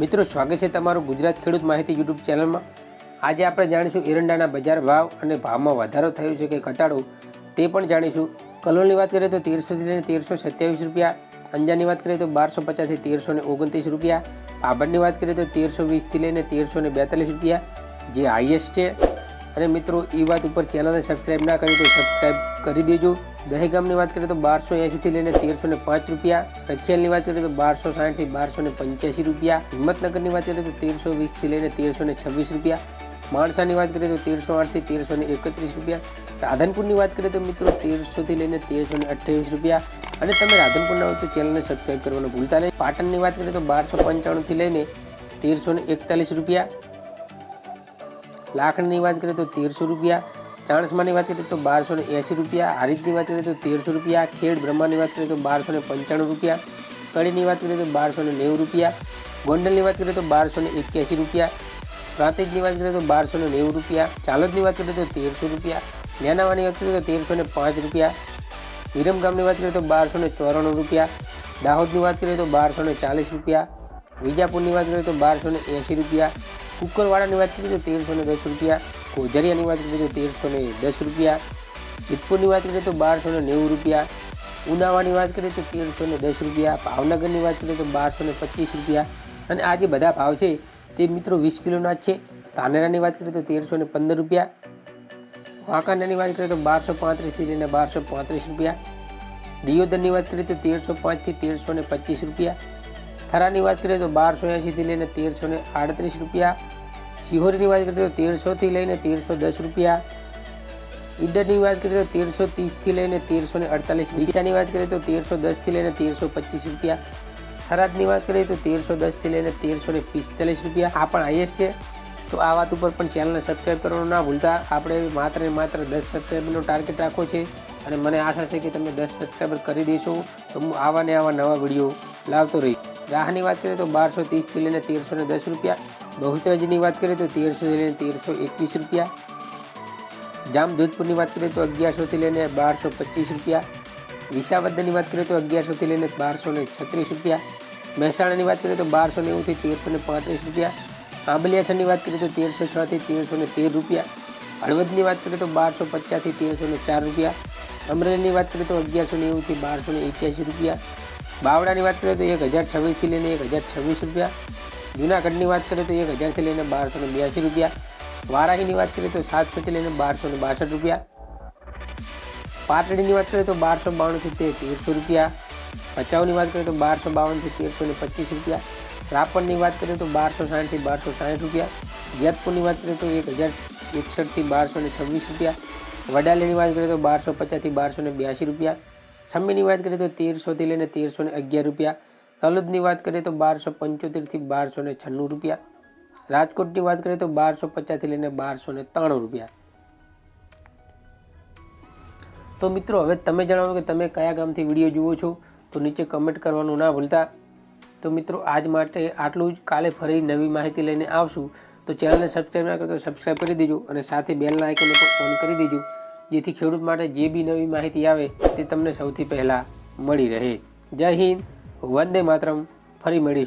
મિત્રો, સ્વાગત છે તમારું ગુજરાત ખેડૂત માહિતી યુટ્યુબ ચેનલમાં. આજે આપણે જાણીશું એરંડાના બજાર ભાવ અને ભાવમાં વધારો થયો છે કે ઘટાડો તે પણ જાણીશું. કલોલની વાત કરીએ તો તેરસોથી લઈને તેરસો સત્યાવીસ રૂપિયા, અંજારની વાત કરીએ તો બારસો પચાસથી તેરસો ને ઓગણત્રીસ રૂપિયા પાબરની વાત કરીએ તો તેરસો વીસથી લઈને તેરસો ને બેતાલીસ રૂપિયા, જે હાઈએસ્ટ છે. અને મિત્રો, એ વાત ઉપર ચેનલને સબસ્ક્રાઈબ ના કરી તો સબસ્ક્રાઈબ કરી દેજો. દહેગામની વાત કરીએ તો બારસો એંશીથી લઈને તેરસો ને પાંચ રૂપિયા. રખિયાલની વાત કરીએ તો બારસો સાઠથી બારસો ને પંચ્યાસી રૂપિયા. હિંમતનગરની વાત કરીએ તો તેરસો વીસથી લઈને તેરસો ને છવ્વીસ રૂપિયા. માણસાની વાત કરીએ તો તેરસો આઠથી તેરસો ને એકત્રીસ રૂપિયા. રાધનપુરની વાત કરીએ તો મિત્રો તેરસોથી લઈને તેરસો ને અઠ્યાવીસ રૂપિયા. અને તમે રાધનપુરના હોય તો ચેનલને સબસ્ક્રાઈબ કરવાનું ભૂલતા નહીં. પાટણની વાત કરીએ તો બારસો પંચાણુંથી લઈને તેરસો ને એકતાલીસ રૂપિયા. લાખણીની વાત કરીએ તો તેરસો રૂપિયા. ચાણસમાની વાત કરીએ તો બારસો ને એંસી રૂપિયા હારીજની વાત કરીએ તો તેરસો રૂપિયા ખેડ બ્રહ્માની વાત કરીએ તો બારસો ને પંચાણું રૂપિયા કડીની વાત કરીએ તો બારસો ને નેવું રૂપિયા ગોંડલની વાત કરીએ તો બારસો ને એક્યાસી રૂપિયા પ્રાંતિજની વાત કરીએ તો બારસો ને નેવું રૂપિયા ચાલોદની વાત કરીએ તો તેરસો રૂપિયા નેનાવાની વાત કરીએ તો તેરસો ને પાંચ રૂપિયા વિરમગામની વાત કરીએ તો બારસો ને ચોરાણું રૂપિયા દાહોદની વાત કરીએ તો બારસો ને ચાલીસ રૂપિયા વિજાપુરની વાત કરીએ તો બારસો ને એંસી રૂપિયા કુકરવાડાની વાત કરીએ તો તેરસો ને દસ રૂપિયા કોઝરિયાની વાત કરીએ તો તેરસો ને દસ રૂપિયા સિદ્ધપુરની વાત કરીએ તો બારસો ને નેવું રૂપિયા, ઉનાવાની વાત કરીએ તો તેરસો ને દસ રૂપિયા, ભાવનગરની વાત કરીએ તો બારસો ને પચીસ રૂપિયા. અને આ જે બધા ભાવ છે તે મિત્રો વીસ કિલોના જ છે. ધાનેરાની વાત કરીએ તો તેરસો ને પંદર રૂપિયા વાંકાનાની વાત કરીએ તો બારસો પાંત્રીસથી લઈને બારસો પાંત્રીસ રૂપિયા. દિયોદરની વાત કરીએ તો તેરસો પાંચથી તેરસો ને પચીસ રૂપિયા. થરાની વાત કરીએ તો બારસો એંશીથી લઈને તેરસો ને આડત્રીસ રૂપિયા. શિહોરીની વાત કરીએ તો તેરસોથી લઈને તેરસો દસ રૂપિયા. ઈડરની વાત કરીએ તો તેરસો ત્રીસથી લઈને તેરસો ને અડતાલીસ. ડીસાની વાત કરીએ તો તેરસો દસથી લઈને તેરસો પચીસ રૂપિયા. થરાદની વાત કરીએ તો તેરસો દસથી લઈને તેરસો ને પિસ્તાલીસ રૂપિયા. આ પણ હાઈએસ્ટ છે. તો આ વાત ઉપર પણ ચેનલને સબસ્ક્રાઈબ કરવાનું ના ભૂલતા. આપણે માત્ર ને માત્ર દસ સબસ્ક્રાઈબરનો ટાર્ગેટ રાખવો છે અને મને આશા છે કે તમે દસ સબસ્ક્રાઈબર કરી દેશો. તો હું આવા ને આવા નવા વીડિયો લાવતો રહીશ. રાહની વાત કરીએ તો બારસો ત્રીસથી લઈને તેરસો ને દસ રૂપિયા. બહુચરાજીની વાત કરીએ તો તેરસોથી લઈને તેરસો એકવીસ રૂપિયા જામ જોધપુરની વાત કરીએ તો અગિયારસોથી લઈને બારસો પચીસ રૂપિયા વિસાવદરની વાત કરીએ તો અગિયારસોથી લઈને બારસો ને છત્રીસ રૂપિયા મહેસાણાની વાત કરીએ તો બારસો નેવુંથી તેરસો ને પાંત્રીસ રૂપિયા આંબલિયાછની વાત કરીએ તો તેરસો છથી તેરસો ને તેર રૂપિયા હળવદની વાત કરીએ તો બારસો પચાસથી તેરસો ને ચાર રૂપિયા અમરેલીની વાત કરીએ તો અગિયારસો નેવુંથી બારસો ને એક્યાસી રૂપિયા બાવડાની વાત કરીએ તો એક હજાર છવ્વીસથી લઈને એક હજાર છવ્વીસ રૂપિયા જૂનાગઢની વાત કરીએ તો એક હજારથી લઈને બારસો ને બ્યાસી રૂપિયા. વારાહીની વાત કરીએ તો સાતસોથી લઈને બારસો ને બાસઠ રૂપિયા. પાટડીની વાત કરીએ તો બારસો બાણુંથી તે તેરસો રૂપિયા. ભચાઉની વાત કરીએ તો બારસો બાવનથી તેરસો ને પચીસ રૂપિયા. રાપરની વાત કરીએ તો બારસો સાઠથી બારસો સાઠ રૂપિયા. જેતપુરની વાત કરીએ તો એક હજાર એકસઠથી બારસો ને છવ્વીસ રૂપિયા. વડાલીની વાત કરીએ તો બારસો પચાસથી બારસો ને બ્યાસી રૂપિયા. સમ્મીની વાત કરીએ તો તેરસોથી લઈને તેરસો ને અગિયાર રૂપિયા. તલોદની વાત કરીએ તો બારસો પંચોતેરથી બારસો ને છન્નું રૂપિયા. રાજકોટની વાત કરીએ તો બારસો પચાસથી લઈને બારસો ને ત્રાણું રૂપિયા. તો મિત્રો, હવે તમે જણાવો કે તમે કયા ગામથી વીડિયો જુઓ છો? તો નીચે કમેન્ટ કરવાનું ના ભૂલતા. તો મિત્રો, આજ માટે આટલું જ. કાલે ફરી નવી માહિતી લઈને આવશું. તો ચેનલને સબસ્ક્રાઈબ ના કરો તો સબસ્ક્રાઈબ કરી દેજો અને સાથે બેલના આઇકનને પણ ઓન કરી દેજો. જેથી ખેડૂત માટે જે બી નવી માહિતી આવે તે તમને સૌથી પહેલાં મળી રહે. જય હિન્દ. વંદે માતરમ. ફરી મળીશું.